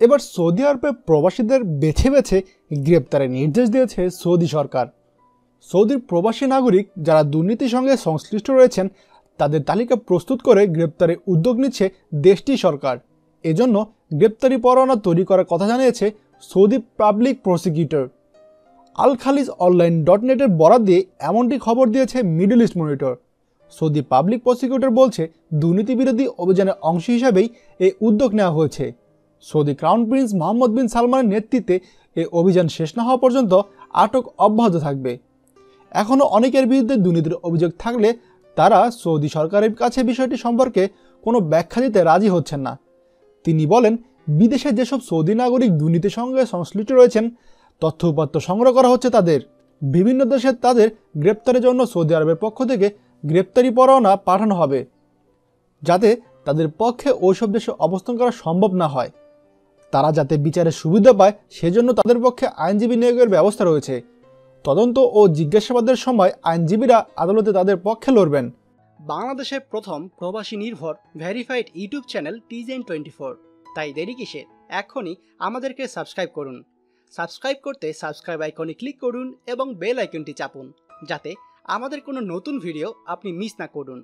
এবার সৌদি আরবে প্রবাসীদের বেছে বেছে গ্রেপ্তারের নির্দেশ দিয়েছে সৌদি সরকার। সৌদির প্রবাসী নাগরিক যারা দুর্নীতির সঙ্গে সংশ্লিষ্ট রয়েছেন, তাদের তালিকা প্রস্তুত করে গ্রেপ্তারের উদ্যোগ নিচ্ছে দেশটি সরকার। এজন্য গ্রেপ্তারি পরোয়ানা তৈরি করার কথা জানিয়েছে Saudi public prosecutor. Al Khaleej online dot নেটের বরাদ দিয়ে এমনটি খবর দিয়েছে Middle East Monitor. Saudi public prosecutor বলছে দুর্নীতি বিরোধী অভিযানের অংশ হিসাবেই এই উদ্যোগ নেওয়া হয়েছে। Saudi crown prince Mohammed bin সালমানের নেতৃত্বে এই অভিযান শেষ না হওয়া পর্যন্ত আটক অব্যাহত থাকবে। এখনও অনেকের বিরুদ্ধে দুর্নীতির অভিযোগ থাকলে তারা সৌদি সরকারের কাছে বিষয়টি সম্পর্কে কোনো ব্যাখ্যা দিতে রাজি হচ্ছেন না। তিনি বলেন, বিদেশে যেসব সৌদি নাগরিক দুর্নীতির সঙ্গে সংশ্লিষ্ট রয়েছেন, তথ্য উপাত্ত সংগ্রহ করা হচ্ছে তাদের। বিভিন্ন দেশে তাদের গ্রেপ্তারের জন্য সৌদি আরবের পক্ষ থেকে গ্রেপ্তারি পরোয়ানা পাঠানো হবে, যাতে তাদের পক্ষে ওইসব দেশে অবস্থান করা সম্ভব না হয়। তারা যাতে বিচারের সুবিধা পায়, সেজন্য তাদের পক্ষে আইনজীবী নিয়োগের ব্যবস্থা রয়েছে। তদন্ত ও জিজ্ঞাসাবাদের সময় আইনজীবীরা আদালতে তাদের পক্ষে লড়বেন। বাংলাদেশের প্রথম প্রবাসী নির্ভর ভেরিফাইড ইউটিউব চ্যানেল টিজেন টোয়েন্টি ফোর। তাই দেরি কিসের? এখনই আমাদেরকে সাবস্ক্রাইব করুন। সাবস্ক্রাইব করতে সাবস্ক্রাইব আইকনে ক্লিক করুন এবং বেল আইকনটি চাপুন, যাতে আমাদের কোনো নতুন ভিডিও আপনি মিস না করুন।